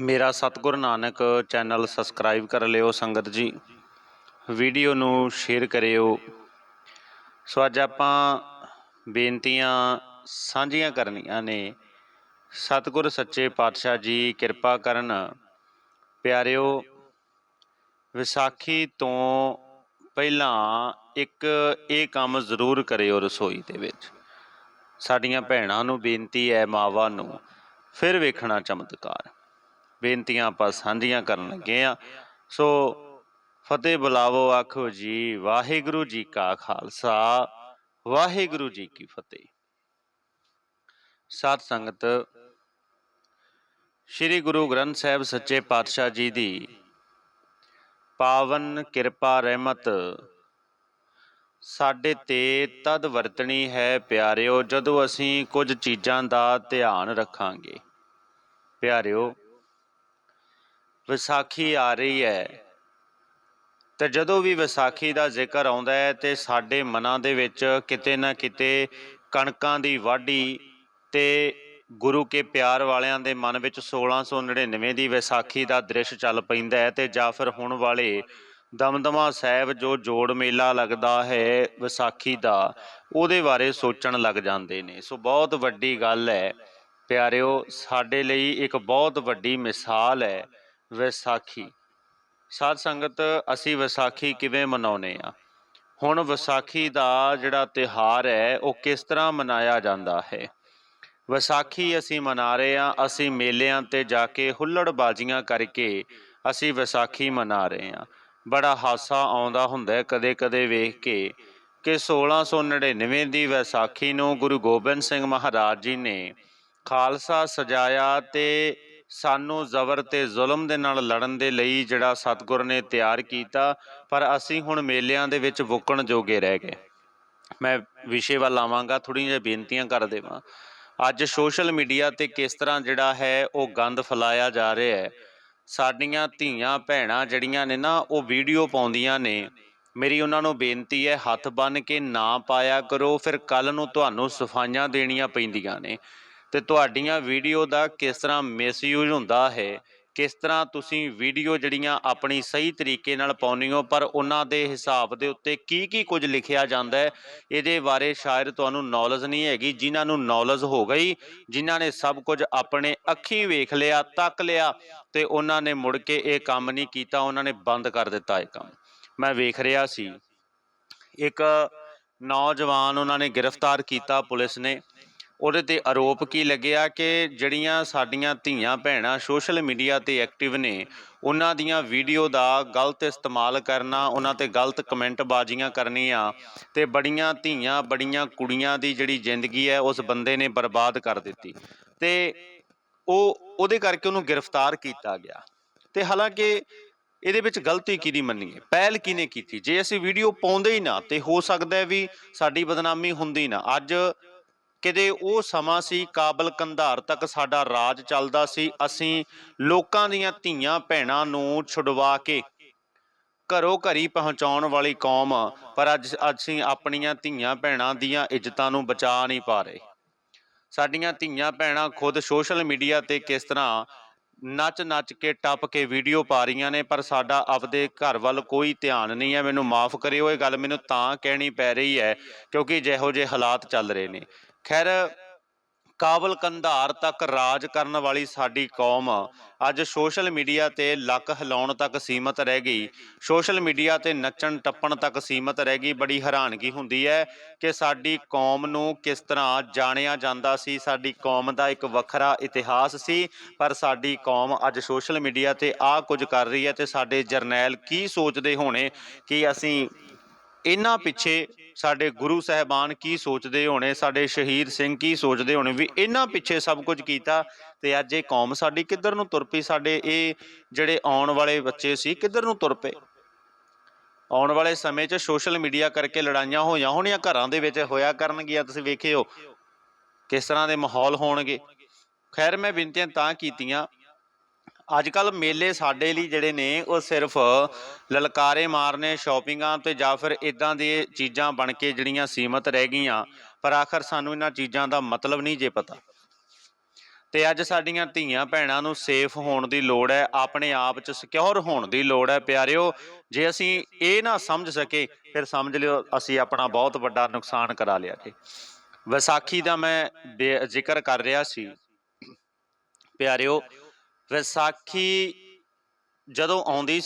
ਮੇਰਾ ਸਤਿਗੁਰ Nanak channel subscribe ਕਰ ਲਿਓ ਸੰਗਤ ਜੀ। ਵੀਡੀਓ ਨੂੰ ਸ਼ੇਅਰ ਕਰਿਓ। ਸੋ ਅੱਜ ਆਪਾਂ ਬੇਨਤੀਆਂ ਸਾਂਝੀਆਂ ਕਰਨੀਆਂ ਨੇ। ਸਤਿਗੁਰ ਸੱਚੇ ਪਾਤਸ਼ਾਹ ਜੀ, ਕਿਰਪਾ ਕਰਨ। ਪਿਆਰਿਓ, ਵਿਸਾਖੀ ਤੋਂ ਪਹਿਲਾਂ ਇੱਕ ਇਹ ਕੰਮ ਜ਼ਰੂਰ ਕਰਿਓ ਰਸੋਈ ਦੇ ਵਿੱਚ। ਸਾਡੀਆਂ ਭੈਣਾਂ ਨੂੰ ਬੇਨਤੀ ਹੈ, ਮਾਵਾਂ ਨੂੰ ਫਿਰ ਵੇਖਣਾ ਚਮਤਕਾਰ। ਬੇਨਤੀਆਂ ਆਪਾਂ ਸਾਂਝੀਆਂ ਕਰਨ ਲੱਗੇ ਆ ਸੋ ਫਤਿਹ ਬੁਲਾਵੋ, ਆਖੋ ਜੀ, ਵਾਹਿਗੁਰੂ ਜੀ ਕਾ ਖਾਲਸਾ, ਵਾਹਿਗੁਰੂ ਜੀ ਕੀ ਫਤਿਹ। ਸਾਧ ਸੰਗਤ, ਸ੍ਰੀ ਗੁਰੂ ਗ੍ਰੰਥ ਸਾਹਿਬ ਸੱਚੇ ਪਾਤਸ਼ਾਹ ਜੀ ਦੀ ਪਾਵਨ ਕਿਰਪਾ, ਰਹਿਮਤ ਸਾਡੇ ਤੇ ਤਦ ਵਰਤਣੀ ਹੈ ਪਿਆਰਿਓ, ਜਦੋਂ ਅਸੀਂ ਕੁਝ ਚੀਜ਼ਾਂ ਦਾ ਧਿਆਨ ਰੱਖਾਂਗੇ। ਪਿਆਰਿਓ ਵਿਸਾਖੀ ਆ ਰਹੀ ਹੈ। ਤੇ ਜਦੋਂ ਵੀ ਵਿਸਾਖੀ ਦਾ ਜ਼ਿਕਰ ਆਉਂਦਾ ਹੈ ਤੇ ਸਾਡੇ ਮਨਾਂ ਦੇ ਵਿੱਚ ਕਿਤੇ ਨਾ ਕਿਤੇ ਕਣਕਾਂ ਦੀ ਵਾਢੀ ਤੇ ਗੁਰੂ ਕੇ ਪਿਆਰ ਵਾਲਿਆਂ ਦੇ ਮਨ ਵਿੱਚ 1699 ਦੀ ਵਿਸਾਖੀ ਦਾ ਦ੍ਰਿਸ਼ ਚੱਲ ਪੈਂਦਾ ਹੈ ਤੇ ਜਾਂ ਫਿਰ ਹੁਣ ਵਾਲੇ ਦਮਦਮਾ ਸਾਹਿਬ ਜੋ ਜੋੜ ਮੇਲਾ ਲੱਗਦਾ ਹੈ ਵਿਸਾਖੀ ਦਾ, ਉਹਦੇ ਬਾਰੇ ਸੋਚਣ ਲੱਗ ਜਾਂਦੇ ਨੇ। ਸੋ ਬਹੁਤ ਵੱਡੀ ਗੱਲ ਹੈ। ਪਿਆਰਿਓ, ਸਾਡੇ ਲਈ ਇੱਕ ਬਹੁਤ ਵੱਡੀ ਮਿਸਾਲ ਹੈ ਵਿਸਾਖੀ। ਸਾਧ ਸੰਗਤ, ਅਸੀਂ ਵਿਸਾਖੀ ਕਿਵੇਂ ਮਨਾਉਨੇ ਆ ਹੁਣ ਵਿਸਾਖੀ ਦਾ ਜਿਹੜਾ ਤਿਹਾਰ ਹੈ, ਉਹ ਕਿਸ ਤਰ੍ਹਾਂ ਮਨਾਇਆ ਜਾਂਦਾ ਹੈ? ਵਿਸਾਖੀ ਅਸੀਂ ਮਨਾ ਰਹੇ ਆ ਅਸੀਂ ਮੇਲਿਆਂ ਤੇ ਜਾ ਕੇ ਹੁੱਲੜਬਾਜ਼ੀਆਂ ਕਰਕੇ ਅਸੀਂ ਵਿਸਾਖੀ ਮਨਾ ਰਹੇ ਆ ਬੜਾ ਹਾਸਾ ਆਉਂਦਾ ਹੁੰਦਾ ਕਦੇ-ਕਦੇ ਵੇਖ ਕੇ ਕਿ 1699 ਦੀ ਵਿਸਾਖੀ ਨੂੰ ਗੁਰੂ ਗੋਬਿੰਦ ਸਿੰਘ ਮਹਾਰਾਜ ਜੀ ਨੇ ਖਾਲਸਾ ਸਜਾਇਆ ਤੇ ਸਾਨੂੰ ਜ਼ਬਰ ਤੇ ਜ਼ੁਲਮ ਦੇ ਨਾਲ ਲੜਨ ਦੇ ਲਈ ਜਿਹੜਾ ਸਤਿਗੁਰ ਨੇ ਤਿਆਰ ਕੀਤਾ, ਪਰ ਅਸੀਂ ਹੁਣ ਮੇਲਿਆਂ ਦੇ ਵਿੱਚ ਵੁੱਕਣ ਜੋਗੇ ਰਹਿ ਗਏ। ਮੈਂ ਵਿਸ਼ੇ ਵੱਲ ਆਵਾਂਗਾ ਥੋੜੀਆਂ ਜਿਹੀਆਂ ਬੇਨਤੀਆਂ ਕਰ ਦੇਵਾਂ। ਅੱਜ ਸੋਸ਼ਲ ਮੀਡੀਆ ਤੇ ਕਿਸ ਤਰ੍ਹਾਂ ਜਿਹੜਾ ਹੈ, ਉਹ ਗੰਦ ਫੈਲਾਇਆ ਜਾ ਰਿਹਾ ਹੈ। ਸਾਡੀਆਂ ਧੀਆਂ ਭੈਣਾਂ ਜਿਹੜੀਆਂ ਨੇ ਨਾ, ਉਹ ਵੀਡੀਓ ਪਾਉਂਦੀਆਂ ਨੇ। ਮੇਰੀ ਉਹਨਾਂ ਨੂੰ ਬੇਨਤੀ ਹੈ, ਹੱਥ ਬੰਨ ਕੇ ਨਾ ਪਾਇਆ ਕਰੋ, ਫਿਰ ਕੱਲ ਨੂੰ ਤੁਹਾਨੂੰ ਸਫਾਈਆਂ ਦੇਣੀਆਂ ਪੈਂਦੀਆਂ ਨੇ। ਤੇ ਤੁਹਾਡੀਆਂ ਵੀਡੀਓ ਦਾ ਕਿਸ ਤਰ੍ਹਾਂ ਮਿਸਯੂਜ਼ ਹੁੰਦਾ ਹੈ? ਕਿਸ ਤਰ੍ਹਾਂ ਤੁਸੀਂ ਵੀਡੀਓ ਜਿਹੜੀਆਂ ਆਪਣੀ ਸਹੀ ਤਰੀਕੇ ਨਾਲ ਪਾਉਂਦੇ ਹੋ, ਪਰ ਉਹਨਾਂ ਦੇ ਹਿਸਾਬ ਦੇ ਉੱਤੇ ਕੀ ਕੀ ਕੁਝ ਲਿਖਿਆ ਜਾਂਦਾ ਹੈ? ਇਹਦੇ ਬਾਰੇ ਸ਼ਾਇਦ ਤੁਹਾਨੂੰ ਨੌਲੇਜ ਨਹੀਂ ਹੈਗੀ। ਜਿਨ੍ਹਾਂ ਨੂੰ ਨੌਲੇਜ ਹੋ ਗਈ, ਜਿਨ੍ਹਾਂ ਨੇ ਸਭ ਕੁਝ ਆਪਣੇ ਅੱਖੀਂ ਵੇਖ ਲਿਆ, ਤੱਕ ਲਿਆ, ਤੇ ਉਹਨਾਂ ਨੇ ਮੁੜ ਕੇ ਇਹ ਕੰਮ ਨਹੀਂ ਕੀਤਾ, ਉਹਨਾਂ ਨੇ ਬੰਦ ਕਰ ਦਿੱਤਾ ਇਹ ਕੰਮ। ਮੈਂ ਵੇਖ ਰਿਹਾ ਸੀ, ਇੱਕ ਨੌਜਵਾਨ ਉਹਨਾਂ ਨੇ ਗ੍ਰਿਫਤਾਰ ਕੀਤਾ ਪੁਲਿਸ ਨੇ। ਉਹਦੇ ਤੇ ਆਰੋਪ ਕੀ ਲੱਗਿਆ ਕਿ ਜਿਹੜੀਆਂ ਸਾਡੀਆਂ ਧੀਆਂ ਭੈਣਾਂ ਸੋਸ਼ਲ ਮੀਡੀਆ ਤੇ ਐਕਟਿਵ ਨੇ, ਉਹਨਾਂ ਦੀਆਂ ਵੀਡੀਓ ਦਾ ਗਲਤ ਇਸਤੇਮਾਲ ਕਰਨਾ, ਉਹਨਾਂ ਤੇ ਗਲਤ ਕਮੈਂਟ ਬਾਜ਼ੀਆਂ ਕਰਨੀਆਂ ਤੇ ਬੜੀਆਂ ਧੀਆਂ, ਬੜੀਆਂ ਕੁੜੀਆਂ ਦੀ ਜਿਹੜੀ ਜ਼ਿੰਦਗੀ ਹੈ, ਉਸ ਬੰਦੇ ਨੇ ਬਰਬਾਦ ਕਰ ਦਿੱਤੀ। ਤੇ ਉਹ, ਉਹਦੇ ਕਰਕੇ ਉਹਨੂੰ ਗ੍ਰਿਫਤਾਰ ਕੀਤਾ ਗਿਆ। ਤੇ ਹਾਲਾਂਕਿ ਇਹਦੇ ਵਿੱਚ ਗਲਤੀ ਕਿਹਦੀ ਮੰਨੀਏ ਪਹਿਲ ਕਿਹਨੇ ਕੀਤੀ? ਜੇ ਅਸੀਂ ਵੀਡੀਓ ਪਾਉਂਦੇ ਹੀ ਨਾ, ਤੇ ਹੋ ਸਕਦਾ ਹੈ ਵੀ ਸਾਡੀ ਬਦਨਾਮੀ ਹੁੰਦੀ ਨਾ। ਅੱਜ ਕਿਤੇ ਉਹ ਸਮਾਂ ਸੀ ਕਾਬਲ ਕੰਧਾਰ ਤੱਕ ਸਾਡਾ ਰਾਜ ਚੱਲਦਾ ਸੀ। ਅਸੀਂ ਲੋਕਾਂ ਦੀਆਂ ਧੀਆਂ ਭੈਣਾਂ ਨੂੰ ਛੁਡਵਾ ਕੇ ਘਰੋਂ ਘਰੀ ਪਹੁੰਚਾਉਣ ਵਾਲੀ ਕੌਮ ਪਰ ਅੱਜ ਅਸੀਂ ਆਪਣੀਆਂ ਧੀਆਂ ਭੈਣਾਂ ਦੀਆਂ ਇੱਜ਼ਤਾਂ ਨੂੰ ਬਚਾ ਨਹੀਂ ਪਾ ਰਹੇ। ਸਾਡੀਆਂ ਧੀਆਂ ਭੈਣਾਂ ਖੁਦ ਸੋਸ਼ਲ ਮੀਡੀਆ ਤੇ ਕਿਸ ਤਰ੍ਹਾਂ ਨੱਚ ਨੱਚ ਕੇ ਟੱਪ ਕੇ ਵੀਡੀਓ ਪਾ ਰਹੀਆਂ ਨੇ, ਪਰ ਸਾਡਾ ਆਪਦੇ ਘਰ ਵੱਲ ਕੋਈ ਧਿਆਨ ਨਹੀਂ ਹੈ। ਮੈਨੂੰ ਮਾਫ ਕਰਿਓ, ਇਹ ਗੱਲ ਮੈਨੂੰ ਤਾਂ ਕਹਿਣੀ ਪੈ ਰਹੀ ਹੈ, ਕਿਉਂਕਿ ਜਿਹੋ ਜਿਹੇ ਹਾਲਾਤ ਚੱਲ ਰਹੇ ਨੇ। ਖੈਰ ਕਾਬਲ ਕੰਧਾਰ ਤੱਕ ਰਾਜ ਕਰਨ ਵਾਲੀ ਸਾਡੀ ਕੌਮ ਅੱਜ ਸੋਸ਼ਲ ਮੀਡੀਆ ਤੇ ਲੱਕ ਹਿਲਾਉਣ ਤੱਕ ਸੀਮਤ ਰਹਿ ਗਈ। ਸੋਸ਼ਲ ਮੀਡੀਆ ਤੇ ਨੱਚਣ ਟੱਪਣ ਤੱਕ ਸੀਮਤ ਰਹਿ ਗਈ। ਬੜੀ ਹੈਰਾਨਗੀ ਹੁੰਦੀ ਹੈ ਕਿ ਸਾਡੀ ਕੌਮ ਨੂੰ ਕਿਸ ਤਰ੍ਹਾਂ ਜਾਣਿਆ ਜਾਂਦਾ ਸੀ। ਸਾਡੀ ਕੌਮ ਦਾ ਇੱਕ ਵੱਖਰਾ ਇਤਿਹਾਸ ਸੀ, ਪਰ ਸਾਡੀ ਕੌਮ ਅੱਜ ਸੋਸ਼ਲ ਮੀਡੀਆ ਤੇ ਆਹ ਕੁਝ ਕਰ ਰਹੀ ਹੈ ਤੇ ਸਾਡੇ ਜਰਨੈਲ ਕੀ ਸੋਚਦੇ ਹੋਣੇ ਕਿ ਅਸੀਂ ਇਹਨਾਂ ਪਿੱਛੇ ਸਾਡੇ ਗੁਰੂ ਸਾਹਿਬਾਨ ਕੀ ਸੋਚਦੇ ਹੋਣੇ, ਸਾਡੇ ਸ਼ਹੀਦ ਸਿੰਘ ਕੀ ਸੋਚਦੇ ਹੋਣੇ ਵੀ ਇਹਨਾਂ ਪਿੱਛੇ ਸਭ ਕੁਝ ਕੀਤਾ ਤੇ ਅੱਜ ਇਹ ਕੌਮ ਸਾਡੀ ਕਿੱਧਰ ਨੂੰ ਤੁਰ ਪਈ? ਸਾਡੇ ਇਹ ਜਿਹੜੇ ਆਉਣ ਵਾਲੇ ਬੱਚੇ ਸੀ ਕਿੱਧਰ ਨੂੰ ਤੁਰ ਪਏ? ਆਉਣ ਵਾਲੇ ਸਮੇਂ 'ਚ ਸੋਸ਼ਲ ਮੀਡੀਆ ਕਰਕੇ ਲੜਾਈਆਂ ਹੋਈਆਂ ਹੋਣੀਆਂ, ਘਰਾਂ ਦੇ ਵਿੱਚ ਹੋਇਆ ਕਰਨਗੀਆਂ, ਤੁਸੀਂ ਵੇਖਿਓ ਕਿਸ ਤਰ੍ਹਾਂ ਦੇ ਮਾਹੌਲ ਹੋਣਗੇ। ਖੈਰ, ਮੈਂ ਬੇਨਤੀਆਂ ਤਾਂ ਕੀਤੀਆਂ ਅੱਜ ਕੱਲ ਮੇਲੇ ਸਾਡੇ ਲਈ ਜਿਹੜੇ ਨੇ, ਉਹ ਸਿਰਫ ਲਲਕਾਰੇ ਮਾਰਨੇ, ਸ਼ਾਪਿੰਗਾਂ ਤੇ ਜਾਂ ਫਿਰ ਇਦਾਂ ਦੇ ਚੀਜ਼ਾਂ ਬਣ ਕੇ ਜਿਹੜੀਆਂ ਸੀਮਤ ਰਹਿ ਗਈਆਂ। ਪਰ ਆਖਰ ਸਾਨੂੰ ਇਹਨਾਂ ਚੀਜ਼ਾਂ ਦਾ ਮਤਲਬ ਨਹੀਂ ਜੇ ਪਤਾ। ਤੇ ਅੱਜ ਸਾਡੀਆਂ ਧੀਆਂ ਭੈਣਾਂ ਨੂੰ ਸੇਫ ਹੋਣ ਦੀ ਲੋੜ ਹੈ, ਆਪਣੇ ਆਪ 'ਚ ਸਿਕਿਉਰ ਹੋਣ ਦੀ ਲੋੜ ਹੈ, ਪਿਆਰਿਓ। ਜੇ ਅਸੀਂ ਇਹ ਨਾ ਸਮਝ ਸਕੇ, ਫਿਰ ਸਮਝ ਲਿਓ, ਅਸੀਂ ਆਪਣਾ ਬਹੁਤ ਵੱਡਾ ਨੁਕਸਾਨ ਕਰਾ ਲਿਆ ਜੀ। ਵਿਸਾਖੀ ਦਾ ਮੈਂ ਬੇ- ਜ਼ਿਕਰ ਕਰ ਰਿਹਾ ਸੀ। ਪਿਆਰਿਓ ਵਿਸਾਖੀ ਜਦੋਂ ਆਉਂਦੀ